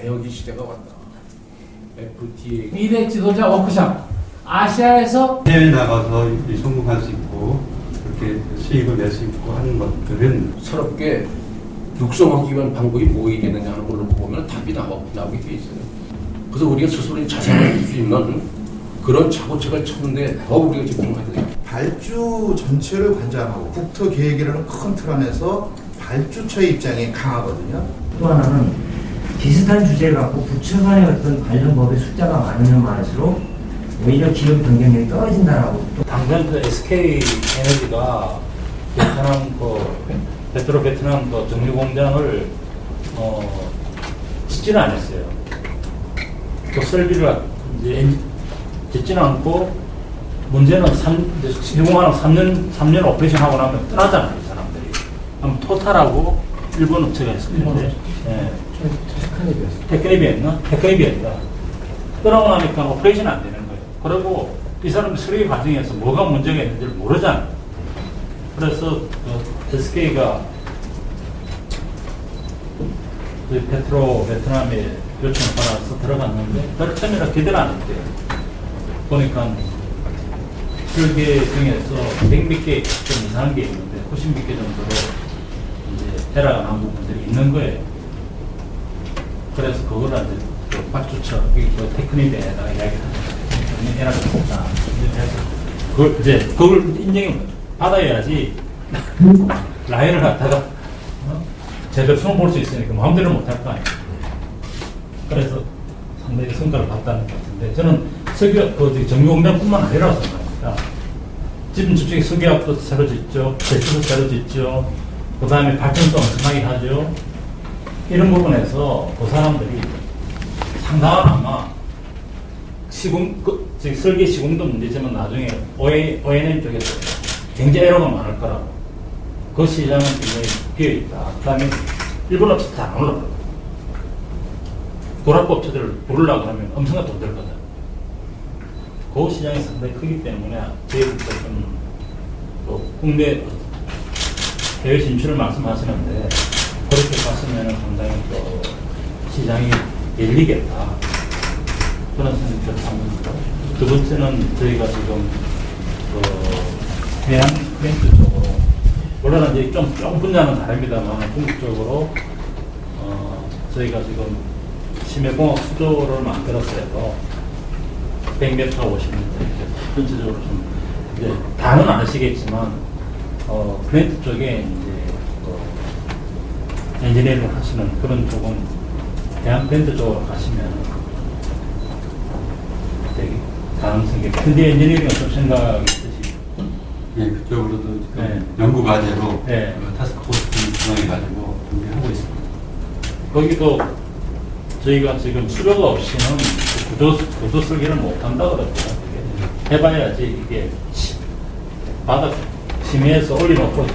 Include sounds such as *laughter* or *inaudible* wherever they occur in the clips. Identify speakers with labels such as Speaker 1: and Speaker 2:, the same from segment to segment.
Speaker 1: 개혁의 시대가 왔다. FTA
Speaker 2: 미래 지도자 워크샵 아시아에서
Speaker 3: 해외 나가서 이 성공할 수 있고 그렇게 수익을 낼 수 있고 하는 것들은
Speaker 1: 새롭게 육성하기 위한 방법이 뭐이겠느냐 하는 걸 놓고 보면 답이 나오, 나오게 돼 있어요. 그래서 우리가 스스로 자산할 수 있는 그런 자구책을 찾는데 더 우리가 집중해야 돼요.
Speaker 4: 발주 전체를 관장하고 국토 계획이라는 큰 틀 안에서 발주처의 입장이 강하거든요.
Speaker 5: 또 하나는 비슷한 주제를 갖고 부처 간의 어떤 관련 법의 숫자가 많으면 많을수록 오히려 기업 변경력이 떨어진다라고 또
Speaker 6: 당장 그 SK 에너지가 베트남 그 베트로 베트남 그 정유 공장을 어 짓지는 않았어요. 그 설비를 이제 엔- 짓지는 않고 문제는 3, 이제 시공하는 3년 3년 오퍼레이션 하고 나면 떠나잖아요, 이 사람들이. 그럼 토탈하고 일본 업체가 있었는데, 예. 테크니비였나? 테크니비였다. 떠나고 나니까 오퍼레이션 안 되는 거예요. 그리고 이 사람 수리 과정에서 뭐가 문제가 있는지를 모르잖아요. 그래서 그 SK가 그 페트로 베트남에 요청을 받아서 들어갔는데 별 처음이라 기대를 안 했대요. 보니까 설계 중에서 100몇 개 좀 이상한 게 있는데 90몇 개 정도로 이제 에러가 난 부분들이 있는 거예요. 그래서 그걸 이제 그 발주처, 그 테크닉에다가. 에러가 있다. 이제 해서 그걸 이제 그걸 인정을 받아야지 *laughs* 라인을 갖다가 어? 제대로 손 볼 수 있으니까 마음대로 못할 거 아니에요. 그래서 상당히 성과를 봤다는 것 같은데 저는 석유 그 정유공장뿐만 아니라고 생각합니다. 지금 저쪽에 석유압도 새로 짓죠, 배추도 새로 짓죠, 그 다음에 발전도 엄청나게 하죠. 이런 부분에서 그 사람들이 상당한 아마 시공, 그, 즉 설계 시공도 문제지만 나중에 OA, O&M 쪽에서 굉장히 에러가 많을 거라고. 그 시장은 굉장히 비어있다. 그 다음에 일본 업체 잘안 올라가고. 도락부 업체들을 부르려고 하면 엄청난 돈 들 거다. 그 시장이 상당히 크기 때문에 또 국내 해외 진출을 말씀하시는데, 그렇게 봤으면 상당히 또 시장이 열리겠다. 그런 생각을 합니다. 두 번째는 저희가 지금 그 해양 프렌트 쪽으로 물론 이제 좀 조금 분야는 다릅니다만 궁극적으로 어 저희가 지금 심해공학 수조를 만들었어요. 100m, 50m 전체적으로 좀 이제 다는 아시겠지만 어 프렌트 쪽에 이제 그 엔지니어링을 하시는 그런 쪽은 대한 프렌트 쪽으로 가시면 되게 가능성이 근데 엔지니어링은 좀 생각이 있으시고
Speaker 3: 예, 그쪽으로도 지금
Speaker 6: 네.
Speaker 3: 연구 과제로
Speaker 6: 네.
Speaker 3: 그 타스크포스 구성해가지고 준비하고 있습니다.
Speaker 6: 거기도 저희가 지금 수료가 없이는 그 구조, 구조 설계를 못 한다 그러더라고요. 이게 해봐야지 이게 시- 바닥 심해에서 올려놓고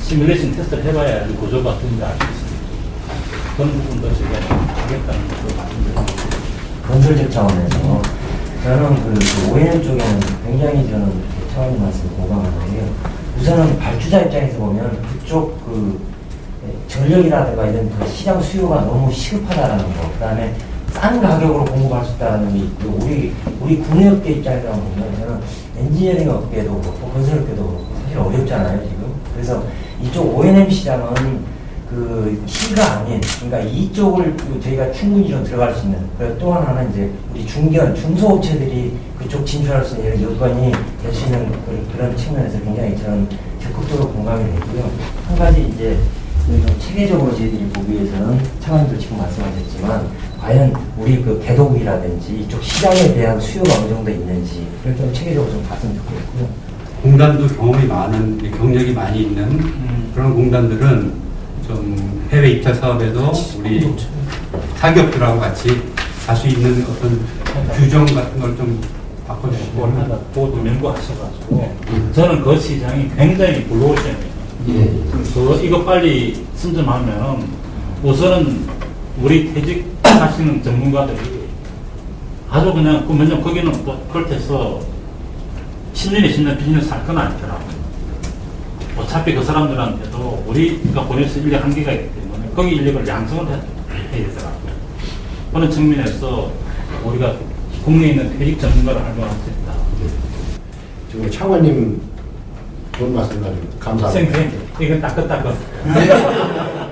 Speaker 6: 시뮬레이션 테스트를 해봐야 이 구조가 어떤지 알수 있습니다. 그런 부분도 제가 하겠다는 것도 말씀드립니다.
Speaker 5: 건설적 차원에서 저는 그, 그 OEM 쪽에는 굉장히 저는 차원님 말씀 공감하는데요. 우선은 발주자 입장에서 보면 그쪽 그 에, 전력이라든가 이런 그 시장 수요가 너무 시급하다라는 거, 그다음에 싼 가격으로 공급할 수 있다는 게 있고, 우리 우리 국내 업계 입장에서 보면 저는 엔지니어링 업계도 그렇고 건설 업계도 그렇고 사실 어렵잖아요 지금. 그래서 이쪽 O&M 시장은 그 키가 아닌 그러니까 이쪽을 그 저희가 충분히 좀 들어갈 수 있는 그리고 또 하나는 이제 우리 중견 중소업체들이 그쪽 진출할 수 있는 여건이 될 수 있는 그- 그런 측면에서 굉장히 저는 적극적으로 공감이 되고요 한 가지 이제 좀 체계적으로 저희들이 보기 위해서는 차관님도 지금 말씀하셨지만 과연 우리 그 개도국이라든지 이쪽 시장에 대한 수요가 어느 정도 있는지 그걸 좀 체계적으로 좀 봤으면 좋겠고요.
Speaker 3: 공단도 경험이 많은, 경력이 많이 있는
Speaker 6: 음.
Speaker 3: 그런 공단들은 좀 해외 입찰 사업에도 우리 사기업들하고 같이 할 수 있는 어떤 규정 같은 걸 좀 바꿔주시고
Speaker 6: 뭘 하다 보도 연구하셔가지고 저는 그 시장이 굉장히 불로오션이에요. 그 이거 빨리 선점하면 우선은 우리 퇴직하시는 전문가들이 아주 그냥 그 뭐냐 거기는 또 그렇게 해서 10년에 10년 비즈니스 할건 아니더라고. 어차피 그 사람들한테도 우리가 보내서 인력 한계가 있기 때문에 거기 인력을 양성을 해- 해야 되더라고. 그런 측면에서 우리가 국내에 있는 퇴직 전문가를 활용할 수 있다.
Speaker 7: 지금 차관님 좋은 말씀 감사합니다.
Speaker 6: 선생님, 이건 따끈따끈. *laughs* *laughs*